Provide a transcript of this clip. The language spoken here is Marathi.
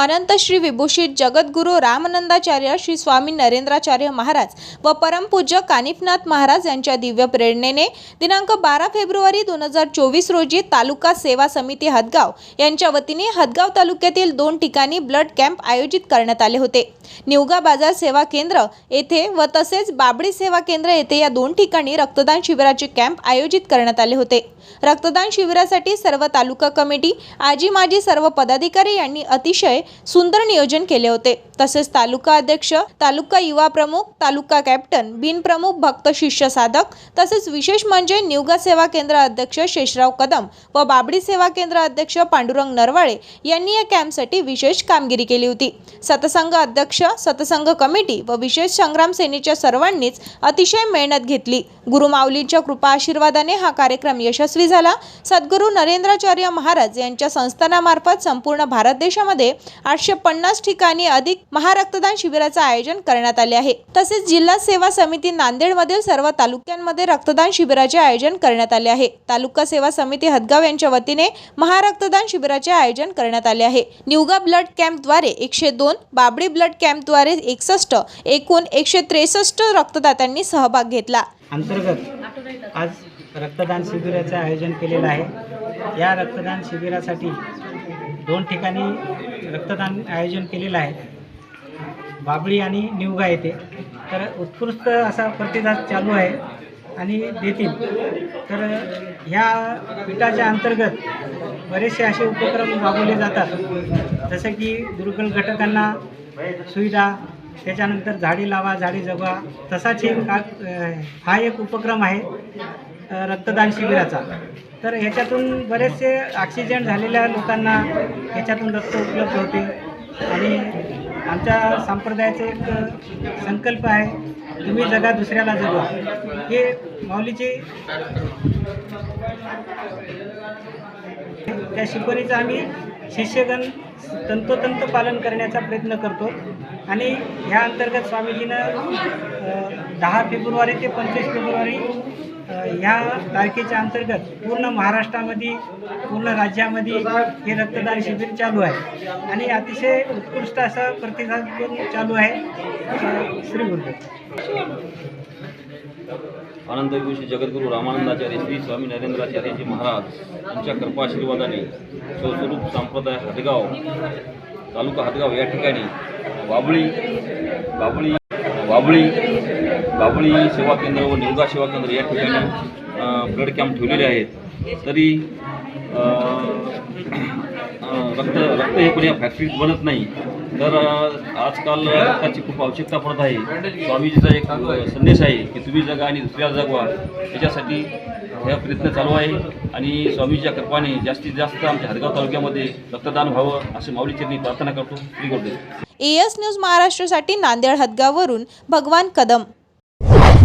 अनंत श्री विभूषित जगद्गुरू रामानंदाचार्य श्री स्वामी नरेंद्राचार्य महाराज व परमपूज्य कानिफनाथ महाराज यांच्या दिव्य प्रेरणेने दिनांक बारा फेब्रुवारी दोन हजार चोवीस रोजी तालुका सेवा समिती हदगाव यांच्या वतीने हदगाव तालुक्यातील दोन ठिकाणी ब्लड कॅम्प आयोजित करण्यात आले होते. निवगा बाजार सेवा केंद्र येथे व तसेच बाबडी सेवा केंद्र येथे या दोन ठिकाणी रक्तदान शिबिराचे कॅम्प आयोजित करण्यात आले होते. रक्तदान शिबिरासाठी सर्व तालुका कमिटी आजी माजी सर्व पदाधिकारी यांनी अतिशय सुंदर नियोजन केले होते. तसेच तालुका अध्यक्ष तालुका युवा प्रमुख तालुका कॅप्टन बिनप्रमुख भक्त शिष्य साधक तसेच विशेष म्हणजे निवगा सेवा केंद्र अध्यक्ष शेषराव कदम व बाबडी सेवा केंद्र अध्यक्ष पांडुरंग नरवाळे यांनी या कॅम्पसाठी विशेष कामगिरी केली होती. सतसंघ अध्यक्ष सतसंघ कमिटी व विशेष संग्राम सेनेच्या सर्वांनीच अतिशय मेहनत घेतली. गुरुमाऊलींच्या कृपा आशीर्वादाने हा कार्यक्रम यशस्वी झाला. सद्गुरू नरेंद्राचार्य महाराज यांच्या संस्थानामार्फत संपूर्ण भारत देशामध्ये आठशे पन्नास ठिकाणी अधिक महारक्तदान शिबिराचे आयोजन करण्यात आले आहे. तसेच जिल्हा सेवा समिती नांदेडमधील सर्व तालुक्यांमध्ये रक्तदान शिबिराचे आयोजन करण्यात आले आहे. तालुका सेवा समिती हदगाव यांच्या वतीने महारक्तदान शिबिराचे आयोजन करण्यात आले आहे. निवगा ब्लड कॅम्पद्वारे एकशे दोन बाबडी ब्लड कॅम्पद्वारे एकसष्ट एकूण एकशे त्रेसष्ट रक्तदात्यांनी सहभाग घेतला. अंतर्गत आज रक्तदान शिबिराचं आयोजन केलेलं आहे. या रक्तदान शिबिरासाठी दोन ठिकाणी रक्तदान आयोजन केलेलं आहे. बाबळी आणि निवगा येथे. तर उत्कृष्ट असा प्रतिसाद चालू आहे आणि देतील. तर ह्या पीठाच्या अंतर्गत बरेचसे असे उपक्रम राबवले जातात. जसं की दुर्बल घटकांना सुविधा त्याच्यानंतर झाडी लावा झाडी जगवा. तसाच एक का हा एक उपक्रम आहे. रक्तदान शिबिराचा. तर ह्याच्यातून बरेचसे ॲक्सिडेंट झालेल्या लोकांना ह्याच्यातून रक्त उपलब्ध होते. आणि आमच्या संप्रदायाचा एक संकल्प आहे तुम्ही जगा दुसऱ्याला जगा हे माऊलीचे त्या शिकवणीचं आम्ही शिष्यगण तंतोतंत पालन करण्याचा प्रयत्न करतो. आणि ह्या अंतर्गत स्वामीजीनं दहा फेब्रुवारी ते पंचवीस फेब्रुवारी ह्या तारखेच्या अंतर्गत पूर्ण महाराष्ट्रामध्ये पूर्ण राज्यामध्ये हे रक्तदान शिबिर चालू आहे. आणि अतिशय उत्कृष्ट असा प्रतिसाद चालू आहे. श्री गुरुदेव. आनंद जगद्गुरू रामानंदाचार्य श्री स्वामी नरेंद्राचार्यजी महाराज यांच्या कृपाशीर्वादाने स्वस्वरूप संप्रदाय हदगाव तालुका हदगाव या ठिकाणी बाबळी बाबळी बाबळी बाबळी सेवा केंद्र व निवगा सेवा केंद्र या ठिकाणी ब्लड कॅम्प ठेवलेले आहेत. तरी रक्त रक्त हे कोणी फॅक्टरीत बनत नाही. तर आजकाल रक्ताची खूप आवश्यकता पडत आहे. स्वामीजीचा एक संदेश आहे की तुम्ही जगा आणि दुसऱ्याला जगवा. याच्यासाठी हा प्रयत्न चालू आहे. आणि स्वामीजीच्या कृपाने जास्तीत जास्त आमच्या हदगाव तालुक्यामध्ये रक्तदान व्हावं असे मी प्रार्थना करतो. श्री ए एस न्यूज महाराष्ट्रासाठी नांदेड हदगाववरून भगवान कदम. you.